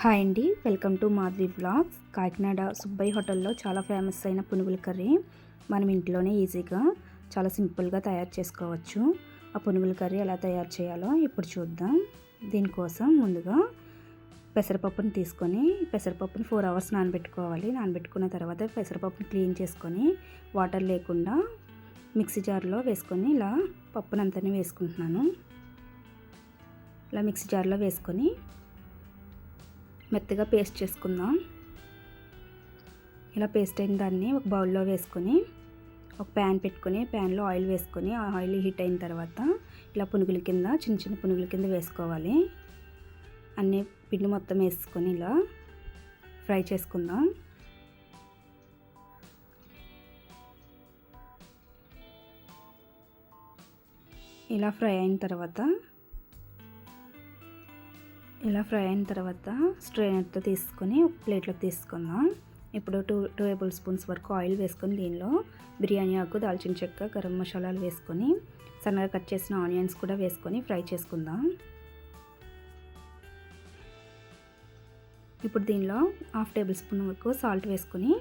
Hi అండి. Welcome to Madhavi vlogs. Kakinada Subbaiah హోటల్లో చాలా ఫేమస్ అయిన పునుగుల కర్రీ. మనం ఇంట్లోనే ఈజీగా చాలా సింపుల్గా తయారు చేసుకోవచ్చు. ఆ పునుగుల కర్రీ ఎలా తయారు చేయాలో ఇప్పుడు చూద్దాం. దీనికోసం ముందుగా పెసరపప్పుని తీసుకొని పెసరపప్పుని ఫోర్ అవర్స్ నానబెట్టుకోవాలి. నానబెట్టుకున్న తర్వాత పెసరపప్పుని క్లీన్ చేసుకొని వాటర్ లేకుండా మిక్సీ జార్లో వేసుకొని ఇలా పప్పునంతని వేసుకుంటున్నాను. ఇలా మిక్సీ జార్లో వేసుకొని మెత్తగా పేస్ట్ చేసుకుందాం. ఇలా పేస్ట్ అయిన దాన్ని ఒక బౌల్లో వేసుకొని ఒక ప్యాన్ పెట్టుకొని ప్యాన్లో ఆయిల్ వేసుకొని ఆ ఆయిల్ హీట్ అయిన తర్వాత ఇలా పునుగుల కింద చిన్న చిన్న పునుగుల కింద వేసుకోవాలి. అన్నీ పిండి మొత్తం వేసుకొని ఇలా ఫ్రై చేసుకుందాం. ఇలా ఫ్రై అయిన తర్వాత ఇలా ఫ్రై అయిన తర్వాత స్ట్రైనర్తో తీసుకొని ఒక ప్లేట్లోకి తీసుకుందాం. ఇప్పుడు టూ టూ టేబుల్ స్పూన్స్ వరకు ఆయిల్ వేసుకొని దీనిలో బిర్యానీ ఆకు దాల్చిన చెక్క గరం మసాలాలు వేసుకొని సన్నగా కట్ చేసిన ఆనియన్స్ కూడా వేసుకొని ఫ్రై చేసుకుందాం. ఇప్పుడు దీనిలో హాఫ్ టేబుల్ స్పూన్ వరకు సాల్ట్ వేసుకొని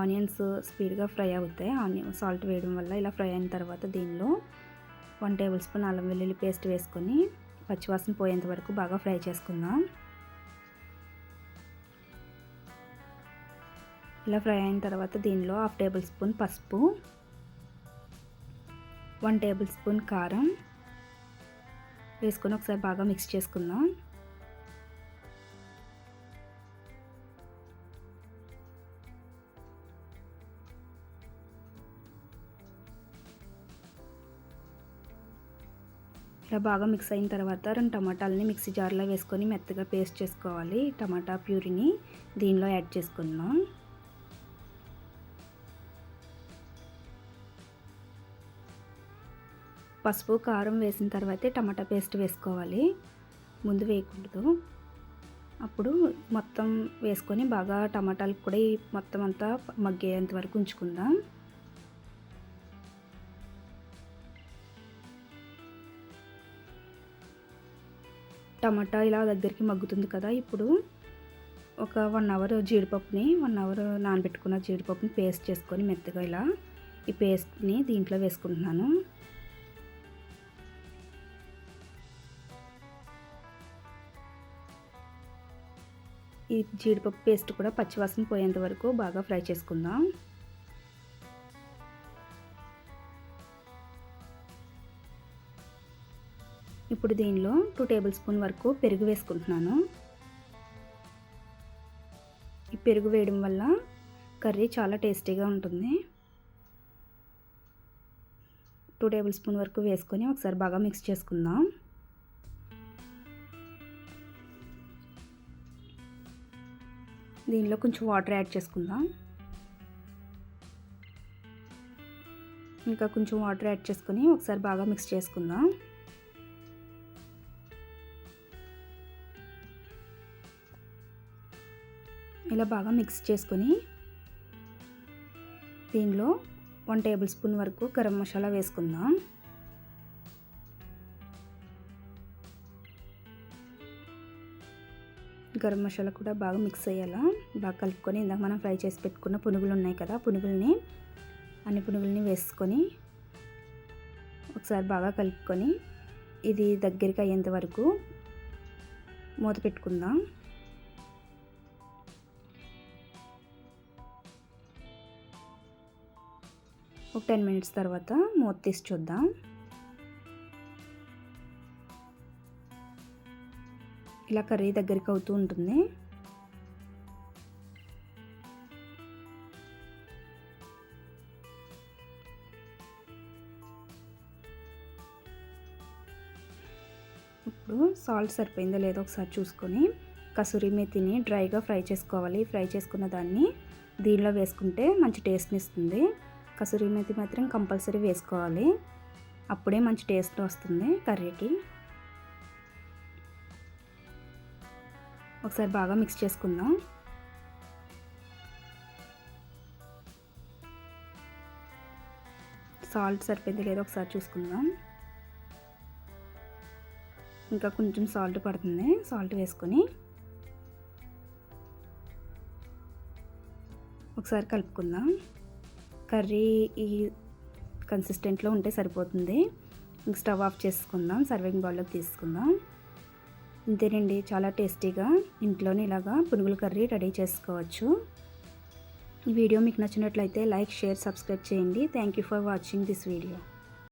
ఆనియన్స్ స్పీడ్గా ఫ్రై అవుతాయి. ఆనియన్ సాల్ట్ వేయడం వల్ల ఇలా ఫ్రై అయిన తర్వాత దీనిలో వన్ టేబుల్ స్పూన్ అల్లం వెల్లుల్లి పేస్ట్ వేసుకొని పచ్చివాసన పోయేంత వరకు బాగా ఫ్రై చేసుకుందాం. ఇలా ఫ్రై అయిన తర్వాత దీనిలో హాఫ్ టేబుల్ స్పూన్ పసుపు వన్ టేబుల్ స్పూన్ కారం వేసుకొని ఒకసారి బాగా మిక్స్ చేసుకుందాం. ఇలా బాగా మిక్స్ అయిన తర్వాత రెండు టమాటాలని మిక్సీ జార్లో వేసుకొని మెత్తగా పేస్ట్ చేసుకోవాలి. టమాటా ప్యూరిని దీనిలో యాడ్ చేసుకుందాం. పసుపు కారం వేసిన తర్వాతే టమాటా పేస్ట్ వేసుకోవాలి. ముందు వేయకూడదు. అప్పుడు మొత్తం వేసుకొని బాగా టమాటాలు కూడా మొత్తం అంతా మగ్గేంత వరకు ఉంచుకుందాం. టమాటా ఇలా దగ్గరికి మగ్గుతుంది కదా ఇప్పుడు ఒక వన్ అవర్ జీడిపప్పుని వన్ అవర్ నానబెట్టుకున్న జీడిపప్పుని పేస్ట్ చేసుకొని మెత్తగా ఇలా ఈ పేస్ట్ని దీంట్లో వేసుకుంటున్నాను. ఈ జీడిపప్పు పేస్ట్ కూడా పచ్చివాసన పోయేంత వరకు బాగా ఫ్రై చేసుకుందాం. ఇప్పుడు దీనిలో టూ టేబుల్ స్పూన్ వరకు పెరుగు వేసుకుంటున్నాను. ఈ పెరుగు వేయడం వల్ల కర్రీ చాలా టేస్టీగా ఉంటుంది. టూ టేబుల్ స్పూన్ వరకు వేసుకొని ఒకసారి బాగా మిక్స్ చేసుకుందాం. దీనిలో కొంచెం వాటర్ యాడ్ చేసుకుందాం. ఇంకా కొంచెం వాటర్ యాడ్ చేసుకొని ఒకసారి బాగా మిక్స్ చేసుకుందాం. ఇలా బాగా మిక్స్ చేసుకొని దీనిలో వన్ టేబుల్ స్పూన్ వరకు గరం మసాలా వేసుకుందాం. గరం మసాలా కూడా బాగా మిక్స్ అయ్యేలా బాగా కలుపుకొని ఇందాక మనం ఫ్రై చేసి పెట్టుకున్న పునుగులు ఉన్నాయి కదా పునుగుల్ని అన్ని పునుగుల్ని వేసుకొని ఒకసారి బాగా కలుపుకొని ఇది దగ్గరికి అయ్యేంత వరకు మూత పెట్టుకుందాం. ఒక టెన్ మినిట్స్ తర్వాత మూత తీసి చూద్దాం. ఇలా కర్రీ దగ్గరికి అవుతూ ఉంటుంది. ఇప్పుడు సాల్ట్ సరిపోయిందో లేదో ఒకసారి చూసుకొని కసూరి మెతిని డ్రైగా ఫ్రై చేసుకోవాలి. ఫ్రై చేసుకున్న దాన్ని దీనిలో వేసుకుంటే మంచి టేస్ట్ని ఇస్తుంది. కసూరి మేతి మాత్రం కంపల్సరీ వేసుకోవాలి. అప్పుడే మంచి టేస్ట్ వస్తుంది కర్రీకి. ఒకసారి బాగా మిక్స్ చేసుకుందాం. సాల్ట్ సరిపోయింది లేదో ఒకసారి చూసుకుందాం. ఇంకా కొంచెం సాల్ట్ పడుతుంది. సాల్ట్ వేసుకొని ఒకసారి కలుపుకుందాం. కర్రీ ఈ కన్సిస్టెంట్లో ఉంటే సరిపోతుంది. స్టవ్ ఆఫ్ చేసుకుందాం సర్వింగ్ బౌల్లోకి తీసుకుందాం. ఇంతేనండి చాలా టేస్టీగా ఇంట్లోనే ఇలాగా పునుగుల కర్రీ రెడీ చేసుకోవచ్చు. ఈ వీడియో మీకు నచ్చినట్లయితే లైక్ షేర్ సబ్స్క్రైబ్ చేయండి. Thank you for watching this video